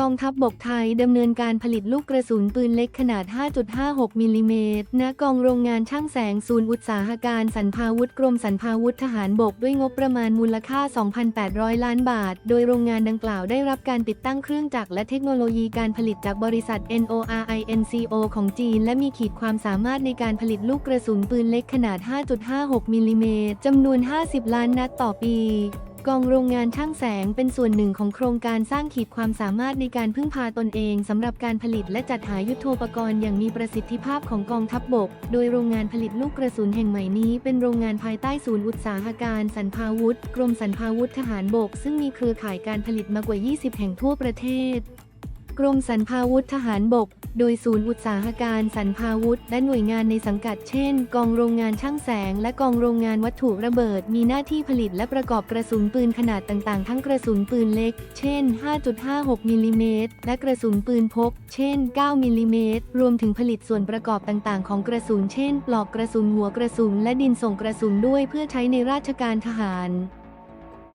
กองทัพบบกไทยดำเนินการผลิตลูกกระสุนปืนเล็กขนาด 5.56 มิลลิเมตร ณ กองโรงงานช่างแสงศูนย์อุตสาหการสรรพาวุธกรมสรรพาวุธทหารบกด้วยงบประมาณมูลค่า 2,800 ล้านบาท โดยโรงงานดังกล่าวได้รับการติดตั้งเครื่องจักรและเทคโนโลยีการผลิตจากบริษัท NORINCO ของจีน และมีขีดความสามารถในการผลิตลูกกระสุนปืนเล็กขนาด 5.56 มิลลิเมตรจำนวน 50 ล้านนัดต่อปี กองโรงงานช่างแสงเป็นส่วนหนึ่งของโครงการสร้างขีดความสามารถในการพึ่งพาตนเองสำหรับการผลิตและจัดหายุทโธปกรณ์อย่างมีประสิทธิภาพของกองทัพบบก โดยโรงงานผลิตลูกกระสุนแห่งใหม่นี้ เป็นโรงงานภายใต้ศูนย์อุตสาหการสันพาวุธ กรมสันพาวุธทหารบก ซึ่งมีเครือข่ายการผลิตมากว่า 20 แห่งทั่วประเทศ กรมสรรพาวุธทหารบก โดยศูนย์อุตสาหการสรรพาวุธ และหน่วยงานในสังกัดเช่น กองโรงงานช่างแสง และกองโรงงานวัตถุระเบิด มีหน้าที่ผลิตและประกอบกระสุนปืนขนาดต่างๆ ทั้งกระสุนปืนเล็ก เช่น 5.56 มิลลิเมตร และกระสุนปืนพก เช่น 9 มิลลิเมตร รวมถึงผลิตส่วนประกอบต่างๆ ของกระสุน เช่น ปลอกกระสุนหัวกระสุน และดินส่งกระสุนด้วยเพื่อใช้ในราชการทหาร